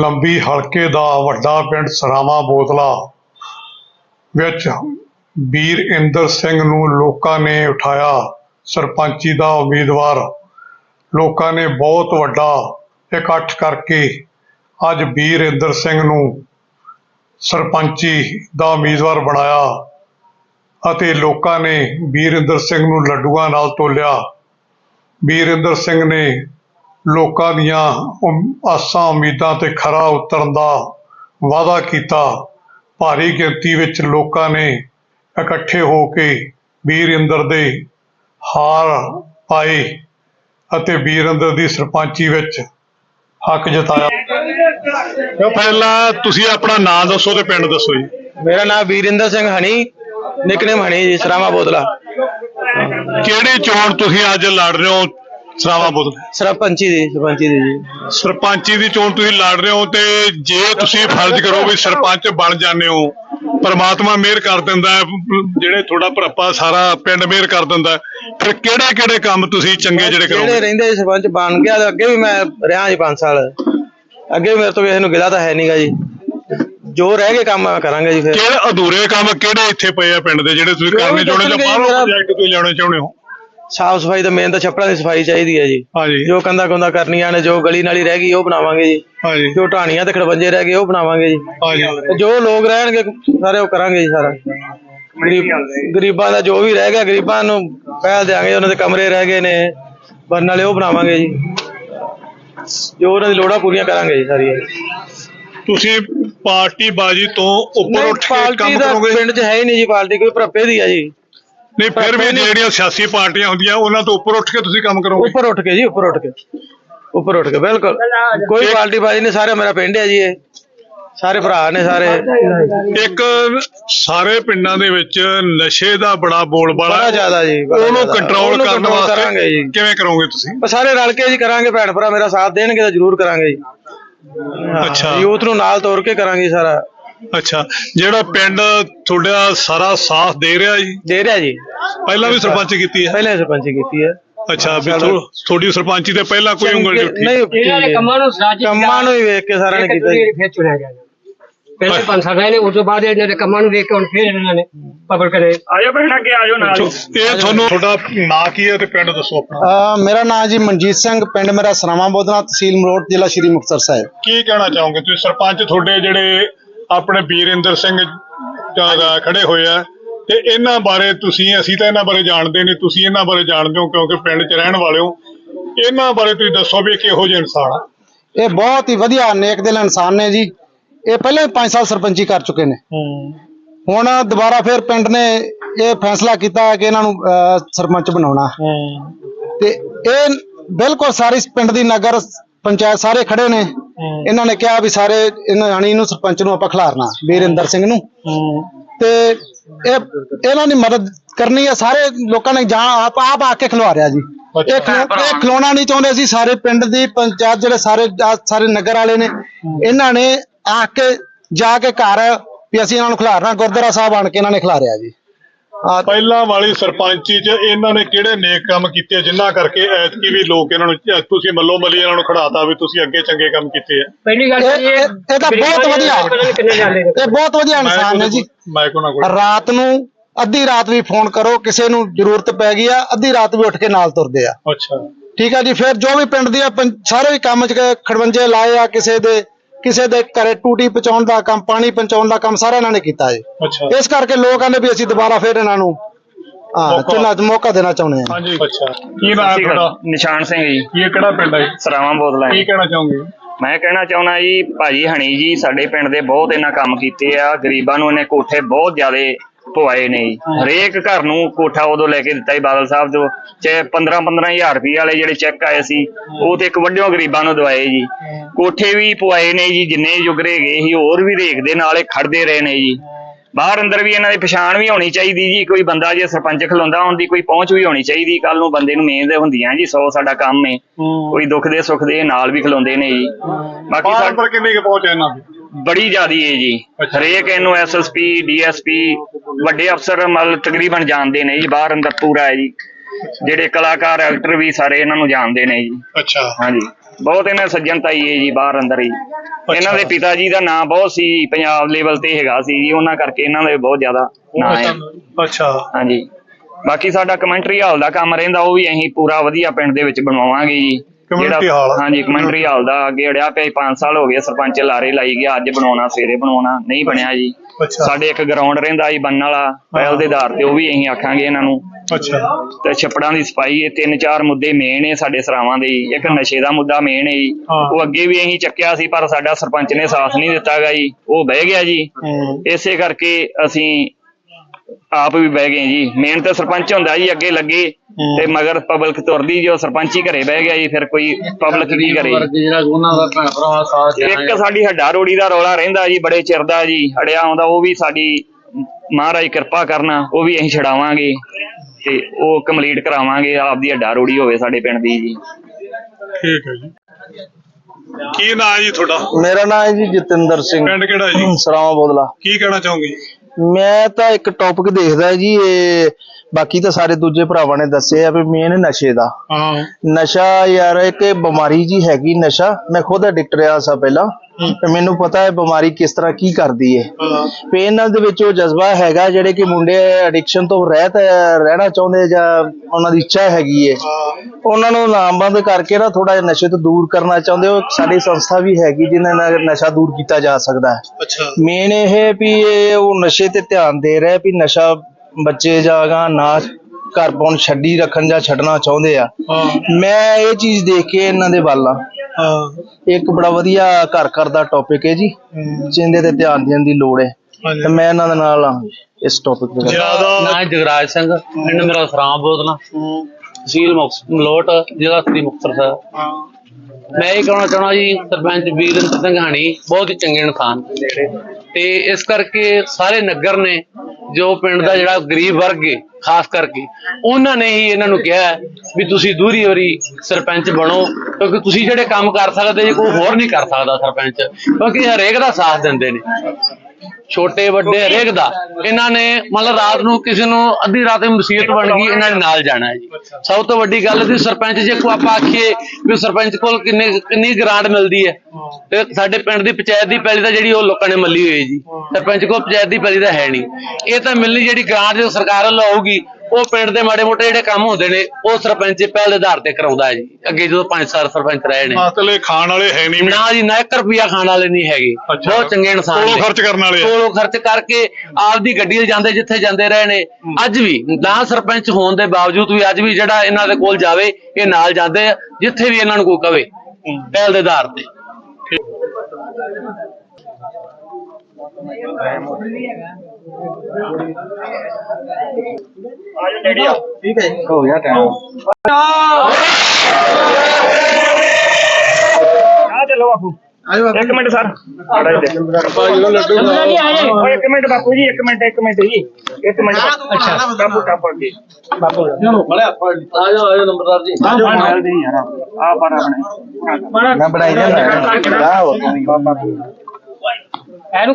ਲੰਬੀ ਹਲਕੇ ਦਾ ਵੱਡਾ ਪਿੰਡ ਸਰਾਵਾਂ ਬੋਤਲਾ ਵਿੱਚ ਵੀਰ ਇੰਦਰ ਸਿੰਘ ਨੂੰ ਲੋਕਾਂ ਨੇ ਉਠਾਇਆ। ਸਰਪੰਚੀ ਦਾ ਉਮੀਦਵਾਰ। ਲੋਕਾਂ ਨੇ ਬਹੁਤ ਵੱਡਾ ਇਕੱਠ ਕਰਕੇ ਅੱਜ ਵੀਰ ਇੰਦਰ ਸਿੰਘ ਨੂੰ ਸਰਪੰਚੀ ਦਾ ਉਮੀਦਵਾਰ ਬਣਾਇਆ ਅਤੇ ਲੋਕਾਂ ਨੇ ਵੀਰਿੰਦਰ ਸਿੰਘ ਨੂੰ ਲੱਡੂਆਂ ਨਾਲ ਤੋਲਿਆ। ਵੀਰਿੰਦਰ ਸਿੰਘ ਨੇ ਲੋਕਾਂ ਦੀਆਂ ਉਮ- ਆਸਾਂ ਉਮੀਦਾਂ ਤੇ ਖਰਾ ਉਤਰਨ ਦਾ ਵਾਅਦਾ ਕੀਤਾ। ਭਾਰੀ ਗਿਣਤੀ ਵਿੱਚ ਲੋਕਾਂ ਨੇ ਇਕੱਠੇ ਹੋ ਕੇ ਵੀਰਿੰਦਰ ਦੇ ਹਾਰ ਪਾਏ ਅਤੇ ਵੀਰਿੰਦਰ ਦੀ ਸਰਪੰਚੀ ਵਿੱਚ ਹੱਕ ਜਤਾਇਆ। ਪਹਿਲਾਂ ਤੁਸੀਂ ਆਪਣਾ ਨਾਮ ਦੱਸੋ ਤੇ ਪਿੰਡ ਦੱਸੋ ਜੀ। ਮੇਰਾ ਨਾਮ Virinder Singh Honey nickname Honey ji Sarama Bodla. ਕਿਹੜੀ ਚੋਣ ਤੁਸੀਂ ਅੱਜ ਲੜ ਰਹੇ ਹੋ? ਸਰਾਵਾ ਬੁੱਧ। ਸਰਪੰਚੀ ਦੀ ਸਰਪੰਚੀ ਦੀ ਜੀ। ਸਰਪੰਚੀ ਦੀ ਚੋਣ ਤੁਸੀਂ ਲੜ ਰਹੇ ਹੋ ਤੇ ਜੇ ਤੁਸੀਂ ਫਰਜ਼ ਕਰੋ ਵੀ ਸਰਪੰਚ ਬਣ ਜਾਂਦੇ ਹੋ ਪਰਮਾਤਮਾ ਮਿਹਰ ਕਰ ਦਿੰਦਾ ਹੈ ਜਿਹੜੇ ਤੁਹਾਡਾ ਭਰਪਾ ਸਾਰਾ ਪਿੰਡ ਮਿਹਰ ਕਰ ਦਿੰਦਾ ਫਿਰ ਕਿਹੜੇ ਕਿਹੜੇ ਕੰਮ ਤੁਸੀਂ ਚੰਗੇ ਜਿਹੜੇ ਜਿਹੜੇ ਕਰੋਗੇ ਰਹਿੰਦੇ ਸੀ ਸਰਪੰਚ ਬਣ ਗਿਆ ਅੱਗੇ ਵੀ ਮੈਂ ਰਿਹਾ ਜੀ 5 ਸਾਲ। ਅੱਗੇ ਵੀ ਮੇਰੇ ਤੋਂ ਕਿਸੇ ਨੂੰ ਗਿਲਾ ਤਾਂ ਹੈ ਨਹੀਂਗਾ ਜੀ। ਜੋ ਰਹਿ ਗਏ ਕੰਮ ਕਰਾਂਗਾ ਜੀ ਫਿਰ। ਕਿਹੜੇ ਅਧੂਰੇ ਕੰਮ ਕਿਹੜੇ ਇੱਥੇ ਪਏ ਆ ਪਿੰਡ ਦੇ ਜਿਹੜੇ ਤੁਸੀਂ ਕਰਨੇ ਚਾਹੁੰਦੇ ਜਾਂ ਬਾਹਰੋਂ ਪ੍ਰੋਜੈਕਟ ਤੁਸੀਂ ਲਿਆਉਣੇ ਚਾਹੁੰਦੇ ਹੋ? ਸਾਫ਼ ਸਫ਼ਾਈ ਤਾਂ ਮੇਨ ਤਾਂ ਛੱਪੜਾਂ ਦੀ ਸਫ਼ਾਈ ਚਾਹੀਦੀ ਹੈ ਜੀ। ਹਾਂਜੀ। ਜੋ ਕੰਦਾ ਕੰਦਾ ਕਰਨੀਆਂ ਨੇ ਜੋ ਗਲੀ ਨਾਲੀ ਰਹਿ ਗਈ ਉਹ ਬਣਾਵਾਂਗੇ ਜੀ। ਹਾਂਜੀ। ਜੋ ਢਾਣੀਆਂ ਤੇ ਖੜਵੰਜੇ ਰਹਿ ਗਏ ਉਹ ਬਣਾਵਾਂਗੇ ਜੀ। ਹਾਂਜੀ। ਤੇ ਜੋ ਲੋਕ ਰਹਿਣਗੇ ਸਾਰੇ ਉਹ ਕਰਾਂਗੇ ਜੀ ਸਾਰਾ। ਗਰੀਬ ਗਰੀਬਾਂ ਦਾ ਜੋ ਵੀ ਰਹਿ ਗਿਆ ਗਰੀਬਾਂ ਨੂੰ ਪਹਿਲ ਦੇਾਂਗੇ ਉਹਨਾਂ ਦੇ ਕਮਰੇ ਰਹਿ ਗਏ ਨੇ। ਬਰਨ ਵਾਲੇ ਉਹ ਬਣਾਵਾਂਗੇ ਜੀ। ਜੋ ਉਹਨਾਂ ਦੀ ਲੋੜਾਂ ਪੂਰੀਆਂ ਕਰਾਂਗੇ ਜੀ ਸਾਰੀਆਂ। ਤੁਸੀਂ ਪਾਰਟੀ ਬਾਜੀ ਤੋਂ ਉੱਪਰ ਨਹੀਂ ਉੱਠ ਕੇ ਪਾਰਟੀ ਕੰਮ ਦਾ ਕਰੋਗੇ? ਪਿੰਡ 'ਚ ਹੈ ਹੀ ਨਹੀਂ ਜੀ ਪਾਰਟੀ ਕੋਈ ਭਰਪੇ ਦੀ ਆ ਜੀ। ਨਹੀਂ ਫਿਰ ਵੀ ਜਿਹੜੀਆਂ ਸਿਆਸੀ ਪਾਰਟੀਆਂ ਹੁੰਦੀਆਂ ਉਹਨਾਂ ਤੋਂ ਉੱਪਰ ਉੱਠ ਕੇ ਤੁਸੀਂ ਕੰਮ ਕਰੋਗੇ। ਉੱਪਰ ਉੱਠ ਕੇ ਜੀ ਉੱਪਰ ਉੱਠ ਕੇ। ਉੱਪਰ ਉੱਠ ਕੇ ਬਿਲਕੁਲ। ਕੋਈ ਪਾਰਟੀ ਬਾਜੀ ਨਹੀਂ ਸਾਰੇ ਮੇਰਾ ਪਿੰਡ ਹੈ ਜੀ ਇਹ। ਸਾਰੇ ਭਰਾ ਨੇ ਸਾਰੇ। ਇੱਕ ਸਾਰੇ ਪਿੰਡਾਂ ਦੇ ਵਿੱਚ ਨਸ਼ੇ ਦਾ ਬੜਾ ਬੋਲਬਾਲਾ ਬੜਾ ਜ਼ਿਆਦਾ ਜੀ ਉਹਨੂੰ। ਕੰਟਰੋਲ ਕਰਨ ਵਾਸਤੇ ਕਿਵੇਂ ਕਰੋਗੇ ਤੁਸੀਂ? ਸਾਰੇ ਰਲ ਕੇ ਜੀ ਕਰਾਂਗੇ ਭੈਣ ਭਰਾ ਮੇਰਾ ਸਾਥ ਦੇਣਗੇ ਤਾਂ ਜ਼ਰੂਰ ਕਰਾਂਗੇ ਜੀ। ਅੱਛਾ। ਯੂਥ ਨੂੰ ਨਾਲ ਤੋਰ ਕੇ ਕਰਾਂਗੇ ਸਾਰਾ। ਅੱਛਾ ਜਿਹੜਾ ਪਿੰਡ ਤੁਹਾਡਾ ਸਾਰਾ ਸਾਥ ਦੇ ਰਿਹਾ ਜੀ? ਦੇ ਰਿਹਾ ਜੀ। ਪਹਿਲਾਂ ਵੀ ਸਰਪੰਚ ਕੀਤੀ ਹੈ? ਪਹਿਲੇ ਸਰਪੰਚੀ ਕੀਤੀ ਹੈ। ਅੱਛਾ ਵੀ ਤੁਹਾਡੀ ਸਰਪੰਚੀ ਤੇ ਪਹਿਲਾਂ ਕੋਈ ਉਂਗਲ ਨਹੀਂ ਉੱਠੀ। ਨਹੀਂ ਇਹਨਾਂ ਨੇ ਕੰਮਾਂ ਨੂੰ ਸਾਜ ਕੰਮਾਂ ਨੂੰ ਹੀ ਵੇਖ ਕੇ ਸਾਰਿਆਂ ਨੇ ਕੀਤਾ ਜੀ। ਫਿਰ ਚੁਣਿਆ ਗਿਆ ਪਹਿਲੇ ਪੰਜ ਸਾਲ ਰਹੇ ਨੇ ਉਸ ਤੋਂ ਬਾਅਦ ਇਹਨਾਂ ਦੇ ਕੰਮਾਂ ਨੂੰ ਦੇਖ ਕੇ ਹੁਣ ਫਿਰ ਇਹਨਾਂ ਨੇ ਪਬਲਿਕ ਨੇ ਆਜੋ ਭੈਣ ਅੱਗੇ ਆਜੋ ਨਾਲ। ਇਹ ਤੁਹਾਨੂੰ ਤੁਹਾਡਾ ਨਾਂ ਕੀ ਹੈ ਤੇ ਪਿੰਡ ਦੱਸੋ ਆਪਣਾ? ਮੇਰਾ ਨਾਮ ਜੀ ਮਨਜੀਤ ਸਿੰਘ ਪਿੰਡ ਮੇਰਾ ਸਰਾਵਾਂ ਬੋਦਨਾ ਤਹਿਸੀਲ ਮਰੋਟ ਜ਼ਿਲ੍ਹਾ ਸ਼੍ਰੀ ਮੁਕਤਸਰ ਸਾਹਿਬ। ਕੀ ਕਹਿਣਾ ਚਾਹੋਗੇ ਤੁਸੀਂ? ਸਰਪੰਚ ਤੁਹਾਡੇ ਜਿਹੜੇ ਆਪਣੇ ਵੀਰਿੰਦਰ ਸਿੰਘ ਜ਼ਿਆਦਾ ਖੜੇ ਹੋਏ ਆ ਤੇ ਇਹਨਾਂ ਬਾਰੇ ਤੁਸੀਂ ਅਸੀਂ ਤਾਂ ਇਹਨਾਂ ਬਾਰੇ ਜਾਣਦੇ ਨਹੀਂ ਤੁਸੀਂ ਇਹਨਾਂ ਬਾਰੇ ਜਾਣਦੇ ਹੋ ਕਿਉਂਕਿ ਪਿੰਡ 'ਚ ਰਹਿਣ ਵਾਲੇ ਹੋ। ਇਹਨਾਂ ਬਾਰੇ ਤੁਸੀਂ ਦੱਸੋ ਵੀ ਕਿਹੋ ਜਿਹੇ ਇਨਸਾਨ ਆ। ਇਹ ਬਹੁਤ ਹੀ ਵਧੀਆ ਨੇਕ ਦਿਲ ਇਨਸਾਨ ਨੇ ਜੀ। ਇਹ ਪਹਿਲੇ 5 ਸਾਲ ਸਰਪੰਚੀ ਕਰ ਚੁੱਕੇ ਨੇ। ਹੁਣ ਦੁਬਾਰਾ ਫਿਰ ਪਿੰਡ ਨੇ ਇਹ ਫੈਸਲਾ ਕੀਤਾ ਕਿ ਇਹਨਾਂ ਨੂੰ ਸਰਪੰਚ ਬਣਾਉਣਾ। ਤੇ ਇਹ ਬਿਲਕੁਲ ਸਾਰੀ ਪਿੰਡ ਦੀ ਨਗਰ ਪੰਚਾਇਤ ਸਾਰੇ ਖੜੇ ਨੇ। ਇਹਨਾਂ ਨੇ ਕਿਹਾ ਵੀ ਸਾਰੇ ਇਹਨਾਂ ਰਾਣੀ ਨੂੰ ਸਰਪੰਚ ਨੂੰ ਆਪਾਂ ਖਿਲਾਰਨਾ ਵੀਰਿੰਦਰ ਸਿੰਘ ਨੂੰ। ਤੇ ਇਹ ਇਹਨਾਂ ਦੀ ਮਦਦ ਕਰਨੀ ਹੈ ਸਾਰੇ ਲੋਕਾਂ ਨੇ ਜਾਂ ਆਪ ਆਪ ਆ ਕੇ ਖਿਲਵਾ ਰਿਹਾ ਜੀ ਇਹ ਖਿਲੋ- ਇਹ ਖਿਲਾਉਣਾ ਨਹੀਂ ਚਾਹੁੰਦੇ ਸੀ ਸਾਰੇ ਪਿੰਡ ਦੀ ਪੰਚਾਇਤ ਜਿਹੜੇ ਸਾਰੇ ਸਾਰੇ ਨਗਰ ਵਾਲੇ ਨੇ ਇਹਨਾਂ ਨੇ ਆ ਕੇ ਜਾ ਕੇ ਘਰ ਵੀ ਅਸੀਂ ਇਹਨਾਂ ਨੂੰ ਖਿਲਾਰਨਾ ਗੁਰਦੁਆਰਾ ਸਾਹਿਬ ਆਣ ਕੇ ਇਹਨਾਂ ਨੇ ਖਿਲਾਰਿਆ ਜੀ। ਪਹਿਲਾਂ ਵਾਲੀ ਸਰਪੰਚੀ 'ਚ ਇਹਨਾਂ ਨੇ ਕਿਹੜੇ ਨੇਕ ਕੰਮ ਕੀਤੇ ਆ, ਜਿਨ੍ਹਾਂ ਕਰਕੇ ਐਤਕੀ ਵੀ ਲੋਕ ਇਹਨਾਂ ਨੂੰ ਤੁਸੀਂ ਮੱਲੋ ਮੱਲੀ ਇਹਨਾਂ ਨੂੰ ਖੜਾਤਾ ਵੀ ਤੁਸੀਂ ਅੱਗੇ ਚੰਗੇ ਕੰਮ ਕੀਤੇ ਆ। ਪਹਿਲੀ ਗੱਲ ਇਹ- ਤਾਂ ਇਹ ਬਹੁਤ ਵਧੀਆ। ਨੀ ਕਿੰਨੇ ਨੇ। ਇਹ ਬਹੁਤ ਵਧੀਆ ਇਨਸਾਨ ਨੇ ਜੀ। ਮਾਈਕੋ ਨਾ ਕੋਈ ਰਾਤ ਨੂੰ ਅੱਧੀ ਰਾਤ ਵੀ ਫੋਨ ਕਰੋ ਕਿਸੇ ਨੂੰ ਜ਼ਰੂਰਤ ਪੈ ਗਈ ਆ ਅੱਧੀ ਰਾਤ ਵੀ ਉੱਠ ਕੇ ਨਾਲ ਤੁਰਦੇ ਆ। ਅੱਛਾ। ਠੀਕ ਆ ਜੀ ਫਿਰ ਜੋ ਵੀ ਪਿੰਡ ਦੀਆਂ ਪੰ- ਸਾਰੇ ਵੀ ਕੰਮ ਚ ਖੜਵੰਜੇ ਲਾਏ ਆ ਕਿਸੇ ਦੇ ਕਿਸੇ ਦੇ ਘਰੇ ਟੂਟੀ ਪਹੁੰਚਾਉਣ ਦਾ ਕੰਮ ਪਾਣੀ ਪਹੁੰਚਾਉਣ ਦਾ ਕੰਮ ਸਾਰਾ ਇਹਨਾਂ ਨੇ ਕੀਤਾ ਜੀ। ਅੱਛਾ। ਇਸ ਕਰਕੇ ਲੋਕ ਕਹਿੰਦੇ ਵੀ ਅਸੀਂ ਦੁਬਾਰਾ ਫਿਰ ਇਹਨਾਂ ਨੂੰ ਹਾਂ ਮੌਕਾ। ਚੁਣਾ ਮੌਕਾ ਦੇਣਾ ਚਾਹੁੰਦੇ ਹਾਂ ਹਾਂਜੀ। ਅੱਛਾ। ਕੀ ਨਾਮ ਹੈ ਤੁਹਾਡਾ? ਨਿਸ਼ਾਨ ਸਿੰਘ ਜੀ। ਇਹ ਕਿਹੜਾ ਪਿੰਡ ਹੈ ਸਰਾਵਾਂ ਬੋਦਲਾ ਕੀ ਕਹਿਣਾ ਚਾਹੋਗੇ? ਮੈਂ ਕਹਿਣਾ ਚਾਹੁੰਦਾ ਜੀ ਭਾਜੀ ਹਣੀ ਜੀ ਸਾਡੇ ਪਿੰਡ ਦੇ ਬਹੁਤ ਇਹਨਾਂ ਕੰਮ ਕੀਤੇ ਆ ਗਰੀਬਾਂ ਨੂੰ ਇਹਨੇ ਕੋਠੇ ਬਹੁਤ ਜ਼ਿਆਦੇ ਪਵਾਏ ਨੇ ਜੀ। ਹਰੇਕ ਘਰ ਨੂੰ ਕੋਠਾ ਉਦੋਂ ਲੈ ਕੇ ਦਿੱਤਾ ਜੀ ਬਾਦਲ ਸਾਹਿਬ ਜੋ ਚਾਹੇ 15 15000 ਰੁਪਏ ਵਾਲੇ ਜਿਹੜੇ ਚੈੱਕ ਆਏ ਸੀ ਉਹ ਤੇ ਇੱਕ ਵੱਡਿਓ ਗਰੀਬਾਂ ਨੂੰ ਦਵਾਏ ਜੀ। ਕੋਠੇ ਵੀ ਪਵਾਏ ਨੇ ਜੀ ਜਿੰਨੇ ਜੁਗਰੇ ਗਏ ਸੀ ਹੋਰ ਵੀ ਰੇਖ ਦੇ ਨਾਲੇ ਖੜਦੇ ਰਹੇ ਨੇ ਜੀ। ਬਾਹਰ ਅੰਦਰ ਵੀ ਇਹਨਾਂ ਦੀ ਪਛਾਣ ਵੀ ਹੋਣੀ ਚਾਹੀਦੀ ਜੀ। ਕੋਈ ਬੰਦਾ ਜੇ ਸਰਪੰਚ ਖਲੋਂਦਾ ਹੋਣ ਦੀ ਕੋਈ ਪਹੁੰਚ ਵੀ ਹੋਣੀ ਚਾਹੀਦੀ। ਕੱਲ ਨੂੰ ਬੰਦੇ ਨੂੰ ਮੇਨ ਹੁੰਦੀਆਂ ਜੀ ਸੌ ਸਾਡਾ ਕੰਮ ਏ। ਕੋਈ ਦੁੱਖ ਦੇ ਸੁੱਖ ਦੇ ਨਾਲ ਵੀ ਖਲੋਂਦੇ ਨੇ ਜੀ। ਬਾਕੀ ਬਾਹਰ ਸਾ ਅੰਦਰ ਕਿੰਨੀ ਕੁ ਪਹੁੰਚ ਹੈ ਇਹਨਾਂ ਦੀ? ਬੜੀ ਜ਼ਿਆਦੀ ਹੈ ਜੀ। ਹਰੇਕ ਇਹਨੂੰ ਐਸਐਸਪੀ ਡੀਐਸਪੀ ਵੱਡੇ ਅਫਸਰ ਮਤਲਬ ਤਕਰੀਬਨ ਜਾਣਦੇ ਨੇ ਜੀ ਬਾਹਰ ਅੰਦਰ ਪੂਰਾ ਹੈ ਜੀ। ਜਿਹੜੇ ਕਲਾਕਾਰ ਐਕਟਰ ਵੀ ਸਾਰੇ ਇਹਨਾਂ ਨੂੰ ਜਾਣਦੇ ਨੇ ਜੀ। ਅੱਛਾ। ਹਾਂਜੀ। ਬਹੁਤ ਇਹਨਾਂ ਸੱਜਣਤਾਈ ਹੈ ਜੀ ਬਾਹਰ ਅੰਦਰ ਹੀ। ਇਹਨਾਂ ਦੇ ਪਿਤਾ ਜੀ ਦਾ ਨਾਮ ਬਹੁਤ ਸੀ ਪੰਜਾਬ ਲੈਵਲ ਤੇ ਹੈਗਾ ਸੀ ਜੀ ਉਹਨਾਂ ਕਰਕੇ ਇਹਨਾਂ ਦੇ ਬਹੁਤ ਜ਼ਿਆਦਾ ਨਾਂ ਹੈ। ਅੱਛਾ। ਹਾਂਜੀ। ਬਾਕੀ ਸਾਡਾ ਕਮੈਂਟਰੀ ਹਾਲ ਦਾ ਕੰਮ ਰਹਿੰਦਾ ਉਹ ਵੀ ਅਸੀਂ ਪੂਰਾ ਵਧੀਆ ਪਿੰਡ ਦੇ ਵਿੱਚ ਬਣਵਾਵਾਂਗੇ ਜੀ। ਜਿਹੜਾ- hall? ਹਾਂਜੀ ਕਮੈਂਟਰੀ ਹਾਲ ਦਾ ਅੱਗੇ ਅੜਿਆ ਪਿਆ 5 ਸਾਲ ਹੋ ਗਏ ਸਰਪੰਚ ਲਾਰੇ ਲਾਈ ਗਿਆ ਅੱਜ ਬਣਾਉਣਾ ਸਵੇਰੇ ਬਣਾਉਣਾ ਨਹੀਂ ਬਣਿਆ ਜੀ। ਸਾਡੇ ਇੱਕ ਗਰਾਊਂਡ ਰਹਿੰਦਾ ਜੀ ਬੰਨ ਵਾਲਾ ਪਹਿਲ ਦੇ ਆਧਾਰ ਤੇ ਉਹ ਵੀ ਅਸੀਂ ਆਖਾਂਗੇ ਇਹਨਾਂ ਨੂੰ। ਅੱਛਾ। ਤੇ ਛੱਪੜਾਂ ਦੀ ਸਫ਼ਾਈ ਇਹ ਤਿੰਨ ਚਾਰ ਮੁੱਦੇ ਮੇਨ ਨੇ ਸਾਡੇ ਸਰਾਵਾਂ ਦੇ। ਇੱਕ ਨਸ਼ੇ ਦਾ ਮੁੱਦਾ ਮੇਨ ਹੈ ਜੀ। ਉਹ ਅੱਗੇ ਵੀ ਅਸੀਂ ਚੱਕਿਆ ਸੀ ਪਰ ਸਾਡਾ ਸਰਪੰਚ ਨੇ ਸਾਥ ਨਹੀਂ ਦਿੱਤਾਗਾ ਜੀ। ਉਹ ਬਹਿ ਗਿਆ ਜੀ। ਇਸੇ ਕਰਕੇ ਅਸੀਂ ਆਪ ਵੀ ਬਹਿ ਗਏ ਜੀ। ਮੇਨ ਤਾਂ ਸਰਪੰਚ ਹੁੰਦਾ ਜੀ ਅੱਗੇ ਲੱਗੇ। ਤੇ ਮਗਰ ਪਬਲਿਕ ਤੁਰਦੀ ਜੋ ਸਰਪੰਚ ਹੀ ਘਰੇ ਬਹਿ ਗਿਆ ਜੀ ਫਿਰ ਕੋਈ ਪਬਲਿਕ ਕੀ ਕਰੇ ਜਿਹੜਾ ਉਹਨਾਂ ਦਾ ਭੈਣ ਭਰਾਵਾਂ ਸਾਥ ਇੱਕ ਸਾਡੀ ਹੱਡਾ ਰੋੜੀ ਦਾ ਰੌਲਾ ਰਹਿੰਦਾ ਜੀ ਬੜੇ ਚਿਰ ਦਾ ਜੀ ਅੜਿਆ ਆਉਂਦਾ ਉਹ ਵੀ ਸਾਡੀ ਮਹਾਰਾਜ ਕਿਰਪਾ ਕਰਨਾ ਉਹ ਵੀ ਅਸੀਂ ਛਡਾਵਾਂਗੇ। ਤੇ ਉਹ ਕੰਪਲੀਟ ਕਰਾਵਾਂਗੇ ਆਪਦੀ ਹੱਡਾ ਰੋੜੀ ਹੋਵੇ ਸਾਡੇ ਪਿੰਡ ਦੀ ਜੀ। ਠੀਕ ਹੈ ਜੀ। ਕੀ ਨਾਂ ਹੈ ਜੀ ਤੁਹਾਡਾ? ਮੇਰਾ ਨਾਮ ਹੈ ਜੀ ਜਤਿੰਦਰ ਸਿੰਘ। ਪਿੰਡ ਕਿਹੜਾ ਹੈ ਜੀ? ਸਰਾਵਾਂ ਬੋਦਲਾ। ਕੀ ਕਹਿਣਾ ਚਾਹੋਗੇ ਮੈਂ ਤਾਂ ਇੱਕ ਟੌਪਿਕ ਦੇਖਦਾ ਜੀ ਇਹ ਬਾਕੀ ਤਾਂ ਸਾਰੇ ਦੂਜੇ ਭਰਾਵਾਂ ਨੇ ਦੱਸਿਆ ਵੀ ਮੇਨ ਨਸ਼ੇ ਦਾ। ਹਾਂ। ਨਸ਼ਾ ਯਾਰ ਇੱਕ ਇਹ ਬਿਮਾਰੀ ਜੀ ਹੈਗੀ ਨਸ਼ਾ ਮੈਂ ਖੁਦ ਐਡਿਕਟ ਰਿਹਾ ਸਾਂ ਪਹਿਲਾਂ। ਤੇ ਮੈਨੂੰ ਪਤਾ ਹੈ ਬਿਮਾਰੀ ਕਿਸ ਤਰ੍ਹਾਂ ਕੀ ਕਰਦੀ ਹੈ ਹਾਂ। ਵੀ ਇਹਨਾਂ ਦੇ ਵਿੱਚ ਉਹ ਜਜ਼ਬਾ ਹੈਗਾ ਜਿਹੜੇ ਕਿ ਮੁੰਡੇ ਐਡਿਕਸ਼ਨ ਤੋਂ ਰਹਿਤ ਰਹਿਣਾ ਚਾਹੁੰਦੇ ਜਾਂ ਉਹਨਾਂ ਦੀ ਇੱਛਾ ਹੈਗੀ ਹੈ। ਉਹਨਾਂ ਨੂੰ ਲਾਮਬੰਦ ਕਰਕੇ ਨਾ ਥੋੜਾ ਜਿਹਾ ਨਸ਼ੇ ਤੋਂ ਦੂਰ ਕਰਨਾ ਚਾਹੁੰਦੇ ਹੋ। ਸਾਡੀ ਸੰਸਥਾ ਵੀ ਹੈਗੀ ਜਿਨ੍ਹਾਂ ਨਾਲ ਨਸ਼ਾ ਦੂਰ ਕੀਤਾ ਜਾ ਸਕਦਾ ਹੈ। ਅੱਛਾ। ਮੇਨ ਇਹ ਹੈ ਵੀ ਇਹ ਉਹ ਨਸ਼ੇ ਤੇ ਧਿਆਨ ਦੇ ਰਿਹਾ ਵੀ ਨਸ਼ਾ ਬੱਚੇ ਜਾਗਾ ਨਾ ਘਰ ਪਾਉਣ ਛੱਡੀ ਰੱਖਣ ਜਾਂ ਛੱਡਣਾ ਚਾਹੁੰਦੇ ਆ। ਹਾਂ। ਮੈਂ ਇਹ ਚੀਜ਼ ਦੇਖ ਕੇ ਇਹਨਾਂ ਦੇ ਵੱਲ ਆ। ਹਾਂ। ਇੱਕ ਬੜਾ ਵਧੀਆ ਘਰ ਘਰ ਦਾ ਟੌਪਿਕ ਹੈ ਜੀ ਜਿੰਦੇ ਤੇ ਧਿਆਨ ਦੇਣ ਦੀ ਲੋੜ ਹੈ। ਤੇ ਮੈਂ ਇਹਨਾਂ ਦੇ ਨਾਲ ਆ ਇਸ ਟੌਪਿਕ ਤੇ ਜ਼ਿਆਦਾ ਨਾਂ ਜਗਰਾਜ ਸਿੰਘ ਪਿੰਡ ਮੇਰਾ ਸਰਾਮ ਬੋਦਲਾ ਮੁਕਤ ਮਲੋਟ ਜ਼ਿਲ੍ਹਾ ਸ੍ਰੀ ਮੁਕਤਸਰ ਸਾਹਿਬ। ਮੈਂ ਇਹ ਕਹਿਣਾ ਚਾਹਣਾ ਜੀ ਸਰਪੰਚ ਵੀਰਿੰਦਰ ਸਿੰਘਾਣੀ ਬਹੁਤ ਹੀ ਚੰਗੇ ਇਨਸਾਨ। ਤੇ ਇਸ ਕਰਕੇ ਸਾਰੇ ਨਗਰ ਨੇ ਜੋ ਪਿੰਡ ਦਾ ਜਿਹੜਾ ਗਰੀਬ ਵਰਗ ਹੈ ਖਾਸ ਕਰਕੇ ਉਹਨਾਂ ਨੇ ਹੀ ਇਹਨਾਂ ਨੂੰ ਕਿਹਾ ਵੀ ਤੁਸੀਂ ਦੂਰੀ ਵਾਰੀ ਸਰਪੰਚ ਬਣੋ, ਕਿਉਂਕਿ ਤੁਸੀਂ ਜਿਹੜੇ ਕੰਮ ਕਰ ਸਕਦੇ ਜੇ ਕੋਈ ਹੋਰ ਨਹੀਂ ਕਰ ਸਕਦਾ ਸਰਪੰਚ, ਕਿਉਂਕਿ ਹਰੇਕ ਦਾ ਸਾਥ ਦਿੰਦੇ ਨੇ। ਛੋਟੇ, ਵੱਡੇ ਹਰੇਕ ਦਾ। ਇਹਨਾਂ ਨੇ ਮਤਲਬ ਰਾਤ ਨੂੰ ਕਿਸੇ ਨੂੰ ਅੱਧੀ ਰਾਤ ਨੂੰ ਮੁਸੀਬਤ ਬਣ ਗਈ, ਇਹਨਾਂ ਨੇ ਨਾਲ ਜਾਣਾ ਹੈ ਜੀ। ਸਭ ਤੋਂ ਵੱਡੀ ਗੱਲ ਸੀ ਸਰਪੰਚ, ਜੇ ਕੋ ਆਪਾਂ ਆਖੀਏ ਵੀ ਸਰਪੰਚ ਕੋਲ ਕਿੰਨੇ, ਕਿੰਨੀ ਗ੍ਰਾਂਟ ਮਿਲਦੀ ਹੈ, ਤੇ ਸਾਡੇ ਪਿੰਡ ਦੀ ਪੰਚਾਇਤ ਦੀ ਪੈਲੀ ਤਾਂ ਜਿਹੜੀ ਉਹ ਲੋਕਾਂ ਨੇ ਮੱਲੀ ਹੋਈ ਹੈ ਜੀ। ਸਰਪੰਚ ਕੋਲ ਪੰਚਾਇਤ ਦੀ ਪੈਲੀ ਤਾਂ ਹੈ ਨਹੀਂ। ਇਹ ਤਾਂ ਮਿਲਣੀ ਜਿਹੜੀ ਗ੍ਰਾਂਟ ਜੋ ਸਰਕਾਰ ਵੱਲੋਂ ਆਊਗੀ ਉਹ ਪਿੰਡ ਦੇ ਮਾੜੇ ਮੋਟੇ ਜਿਹੜੇ ਕੰਮ ਹੁੰਦੇ ਨੇ ਉਹ ਸਰਪੰਚ ਪਹਿਲ ਦੇ ਆਧਾਰ ਤੇ ਕਰਾਉਂਦਾ ਹੈ ਜੀ। ਅੱਗੇ ਜਦੋਂ ਪੰਜ ਸਾਲ ਸਰਪੰਚ ਰਹੇ ਨੇ। ਮਤਲਬ ਇਹ ਖਾਣ ਵਾਲੇ ਹੈ ਨਹੀਂ। ਨਾ ਜੀ ਨਾ 1 ਰੁਪਿਆ ਖਾਣ ਵਾਲੇ ਨਹੀਂ ਹੈਗੇ। ਬਹੁਤ ਚੰਗੇ ਇਨਸਾਨ ਕੋਲੋਂ ਨੇ। ਖਰਚ ਕਰਨ ਵਾਲੇ ਆ। ਕੋਲੋਂ ਖਰਚ ਕਰਕੇ ਆਪਦੀ ਗੱਡੀ 'ਤੇ ਜਾਂਦੇ ਜਿੱਥੇ ਜਾਂਦੇ ਰਹੇ ਨੇ। ਅੱਜ ਵੀ ਨਾ ਸਰਪੰਚ ਹੋਣ ਦੇ ਬਾਵਜੂਦ ਵੀ ਅੱਜ ਵੀ ਜਿਹੜਾ ਇਹਨਾਂ ਦੇ ਕੋਲ ਜਾਵੇ ਇਹ ਨਾਲ ਜਾਂਦੇ ਆ ਜਿੱਥੇ ਵੀ ਇਹਨਾਂ ਨੂੰ ਕੋਈ ਕਵੇ। ਪਹਿਲ ਦੇ ਆਧਾਰ ਤੇ। ਹੋ ਗਿਆ ਟਾਈਮ ਆ ਚਲੋ ਬਾਪੂ ਇੱਕ ਮਿੰਟ ਸਰ ਆੜਾ ਦੇ ਓਏ ਇੱਕ ਮਿੰਟ ਬਾਪੂ ਜੀ ਇੱਕ ਮਿੰਟ ਇੱਕ ਮਿੰਟ ਜੀ ਇੱਕ ਮਿੰਟ ਅੱਛਾ ਬਾਪੂ ਟੱਪ ਅੱਗੇ ਬਾਪੂ ਆ ਜਾਓ ਆ ਜਾਓ ਨੰਬਰਦਾਰ ਜੀ ਆ ਇਹਨੂੰ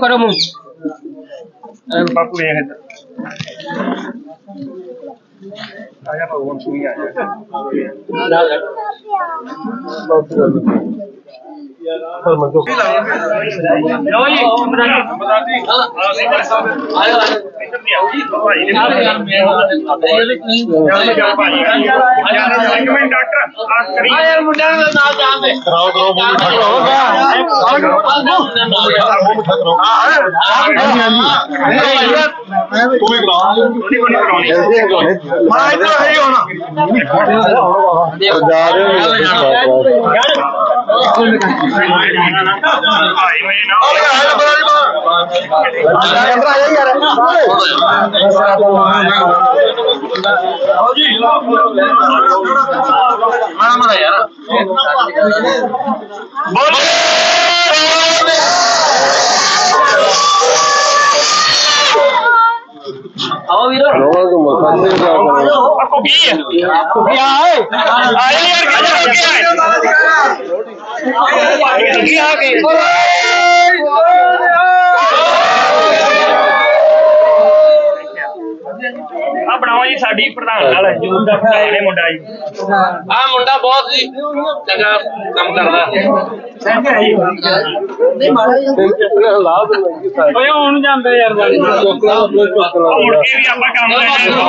ਕਰੋ ਮੂੰਹ ਬਾਪੂ ਇਹ ਹੈ। ਆ। ਜਾ ਬਾਪੂ ਸੂਈ ਆ ਜਾ ਲੋ ਜੀ ਇੱਕ ਮਿੰਟ ਡਾਕਟਰ ਆ ਕਰੀ ਯਾਰ ਮੁੰਡਿਆਂ ਨੂੰ ਨਾਲ ਜਾਣਦੇ। ਕਰਾਓ ਕਰਾਓ ਬਹੁਤ ਤੂੰ ਵੀ ਕਰਾ ਥੋੜੀ ਬਣੀ ਕਰਾਉਣੀ ਹਾਂ। ਇੱਧਰ ਹੈ ਹੀ ਹੋਣਾ ਭਾਈ ਮੇਰੇ ਨਾਲ ਆਓ ਵੀਰ ਆਪਕੋ ਕੀ ਹੈ ਕਿਆ ਹੈ ਆਇਆ ਯਾਰ ਕਿਹੜਾ ਕੀ ਆ ਕੀ ਆ ਕੇ ਆ ਬਣਾਓ ਜੀ ਸਾਡੀ ਪ੍ਰਧਾਨ ਨਾਲ। ਜੂਨ ਦਾ ਪ੍ਰਧਾਨ ਹੈ ਮੁੰਡਾ ਜੀ। ਆ ਮੁੰਡਾ ਬਹੁਤ ਜੀ ਚੰਗਾ ਕੰਮ ਕਰਦਾ। ਓਏ ਹੁਣ ਜਾਂਦੇ ਯਾਰ ਆਹ ਮੁੜ ਕੇ ਵੀ ਆਪਾਂ ਕੰਮ ਲੈਣਾ ਚਲੋ।